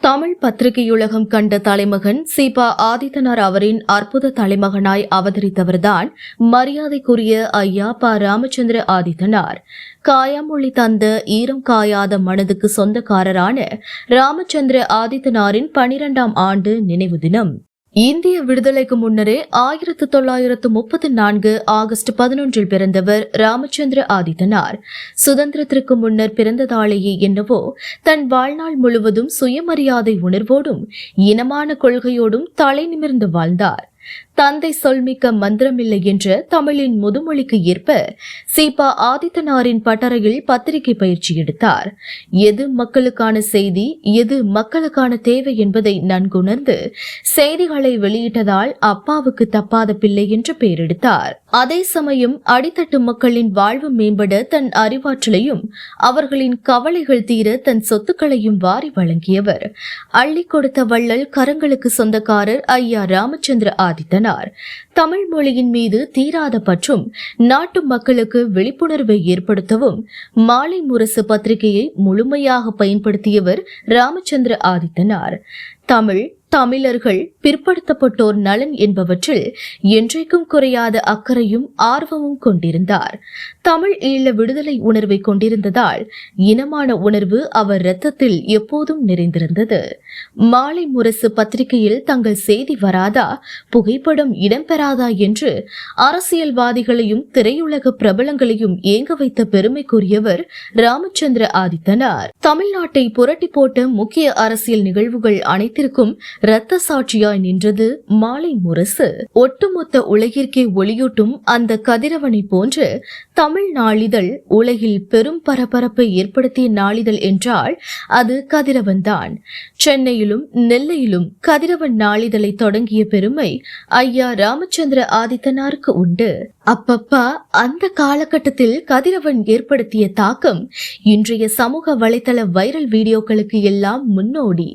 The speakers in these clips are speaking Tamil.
தமிழ் பத்திரிகையுலகம் கண்ட தலைமகன் சீபா ஆதித்தனார் அவரின் அற்புத தலைமகனாய் அவதரித்தவர்தான் மரியாதைக்குரிய ஐயா ப ராமச்சந்திர ஆதித்தனார். காயாமொழி தந்த ஈரம் காயாத மனதுக்கு சொந்தக்காரரான ராமச்சந்திர ஆதித்தனாரின் பனிரெண்டாம் ஆண்டு நினைவு தினம். இந்திய விடுதலைக்கு முன்னரே ஆயிரத்து தொள்ளாயிரத்து முப்பத்தி நான்கு ஆகஸ்ட் பதினொன்றில் பிறந்தவர் ராமச்சந்திர ஆதித்தனார். சுதந்திரத்திற்கு முன்னர் பிறந்ததாலேயே என்னவோ தன் வாழ்நாள் முழுவதும் சுயமரியாதை உணர்வோடும் இனமான கொள்கையோடும் தலை நிமிர்ந்து வாழ்ந்தார். தந்தை சொல்மிக்க மந்திரமில்லை என்ற தமிழின் முதுமொழிக்கு ஏற்ப சீபா ஆதித்தனாரின் பட்டறையில் பத்திரிகை பயிற்சி எடுத்தார். எது மக்களுக்கான செய்தி எது மக்களுக்கான தேவை என்பதை நன்குணர்ந்து செய்திகளை வெளியிட்டதால் அப்பாவுக்கு தப்பாத பிள்ளை என்று பெயரெடுத்தார். அதே சமயம் அடித்தட்டு மக்களின் வாழ்வு மேம்பட தன் அறிவாற்றலையும் அவர்களின் கவலைகள் தீர தன் சொத்துக்களையும் வாரி வழங்கியவர். அள்ளி கொடுத்த வள்ளல் கரங்களுக்கு சொந்தக்காரர் ஐயா ராமச்சந்திர ஆதித்தனார். தமிழ் மொழியின் மீது தீராத பற்றும் நாட்டு மக்களுக்கு விழிப்புணர்வை ஏற்படுத்தவும் மாலை முரசு பத்திரிகையை முழுமையாக பயன்படுத்தியவர் ராமச்சந்திர ஆதித்தனார். தமிழ் தமிழர்கள் பிற்படுத்தப்பட்டோர் நலன் என்பவற்றில் என்றைக்கும் குறையாத அக்கறையும் ஆர்வமும் கொண்டிருந்தார். தமிழ் ஈழ விடுதலை உணர்வை கொண்டிருந்ததால் இனமான உணர்வு அவர் இரத்தத்தில் எப்போதும் நிறைந்திருந்தது. மாலை முரசு பத்திரிகையில் தங்கள் செய்தி வராதா புகைப்படம் இடம்பெறாதா என்று அரசியல்வாதிகளையும் திரையுலக பிரபலங்களையும் ஏங்க வைத்த பெருமைக்குரியவர் ராமச்சந்திர ஆதித்தனார். தமிழ்நாட்டை புரட்டி போட்ட முக்கிய அரசியல் நிகழ்வுகள் அனைத்து அனைத்திற்கும் இரத்த சாட்சியாய் நின்றது மாலை முரசு. ஒட்டுமொத்த உலகிற்கே ஒளியூட்டும் அந்த கதிரவனை போன்று தமிழ் நாளிதழ் உலகில் பெரும் பரபரப்பை ஏற்படுத்திய நாளிதழ் என்றால் அது கதிரவன் தான் சென்னையிலும் நெல்லையிலும் கதிரவன் நாளிதழை தொடங்கிய பெருமை ஐயா ராமச்சந்திர ஆதித்தனாருக்கு உண்டு. அப்பப்பா அந்த காலகட்டத்தில் கதிரவன் ஏற்படுத்திய தாக்கம் இன்றைய சமூக வலைதள வைரல் வீடியோக்களுக்கு எல்லாம் முன்னோடி.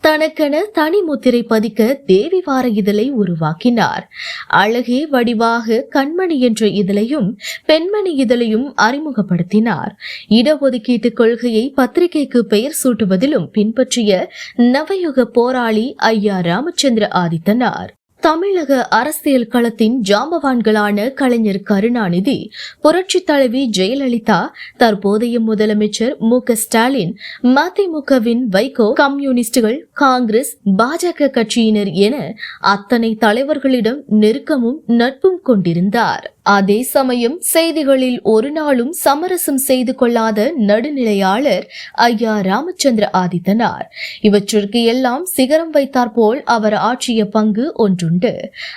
தனக்கென தனி முத்திரை பதிக்க தேவி வார இதழை உருவாக்கினார். அழகே வடிவாக கண்மணி என்ற இதழையும் பெண்மணி இதழையும் அறிமுகப்படுத்தினார். இடஒதுக்கீட்டு கொள்கையை பத்திரிகைக்கு பெயர் சூட்டுவதிலும் பின்பற்றிய நவயுக போராளி ஐயா ராமச்சந்திர ஆதித்தனார். தமிழக அரசியல் களத்தின் ஜாம்பவான்களான கலைஞர் கருணாநிதி புரட்சி தலைவி ஜெயலலிதா தற்போதைய முதலமைச்சர் மு க ஸ்டாலின் மதிமுகவின் வைகோ கம்யூனிஸ்டுகள் காங்கிரஸ் பாஜக கட்சியினர் என அத்தனை தலைவர்களிடம் நெருக்கமும் நட்பும் கொண்டிருந்தார். அதே சமயம் செய்திகளில் ஒரு நாளும் சமரசம் செய்து கொள்ளாத நடுநிலையாளர் ஐயா ராமச்சந்திர ஆதித்தனார். இவற்றிற்கு எல்லாம் சிகரம் வைத்தார் போல் அவர் ஆற்றிய பங்கு ஒன்றுண்டு.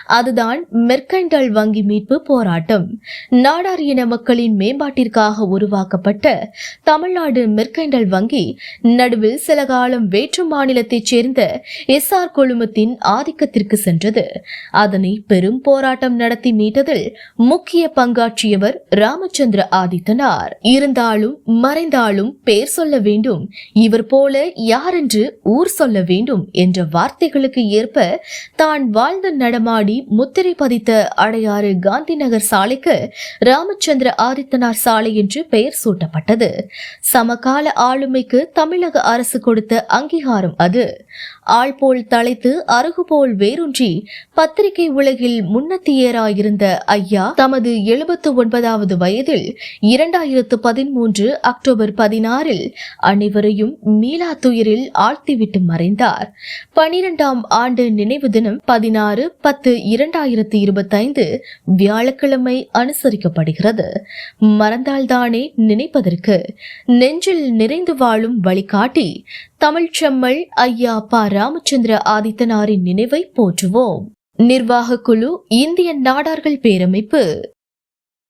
அதுதான் மெர்கைண்டல் வங்கி மீட்பு போராட்டம். நாடார் இன மக்களின் மேம்பாட்டிற்காக உருவாக்கப்பட்ட தமிழ்நாடு மெர்கைண்டல் வங்கி நடுவில் சில காலம் வேற்று மாநிலத்தைச் சேர்ந்த எஸ் ஆர் குழுமத்தின் ஆதிக்கத்திற்கு சென்றது. அதனை பெரும் போராட்டம் நடத்தி மீட்டதில் முக்கிய பங்காற்றியவர் ராமச்சந்திர ஆதித்தனார். இருந்தாலும் மறைந்தாலும் பேர் சொல்ல வேண்டும். இவர் போல யாரென்று ஊர் சொல்ல வேண்டும் என்ற வார்த்தைகளுக்கு ஏற்ப தான் வாழ்ந்து நடமாடி முத்திரை பதித்த அடையாறு காந்தி நகர் சாலைக்கு ராமச்சந்திர ஆதித்தனார் சாலை என்று பெயர் சூட்டப்பட்டது. சமகால ஆளுமைக்கு தமிழக அரசு கொடுத்த அங்கீகாரம் அது. ஆள் போல் தலைத்து அருகு போல் வேரூன்றி பத்திரிகை உலகில் முன்னத்தியராயிருந்த ஐயா தமது எழுபத்து ஒன்பதாவது வயதில் இரண்டாயிரத்து பதிமூன்று அக்டோபர் பதினாறில் அனைவரையும் மீளா துயரில் ஆழ்த்திவிட்டு மறைந்தார். பனிரெண்டாம் ஆண்டு நினைவு தினம் பதினாறு பத்து இரண்டாயிரத்து இருபத்தைந்து வியாழக்கிழமை அனுசரிக்கப்படுகிறது. மறந்தால்தானே நினைப்பதற்கு. நெஞ்சில் நிறைந்து வாழும் வழிகாட்டி தமிழ்ச்செம்மல் ஐயா ப. ராமச்சந்திர ஆதித்தனாரின் நினைவை போற்றுவோம். நிர்வாக குழு இந்திய நாடார்கள் பேரமைப்பு.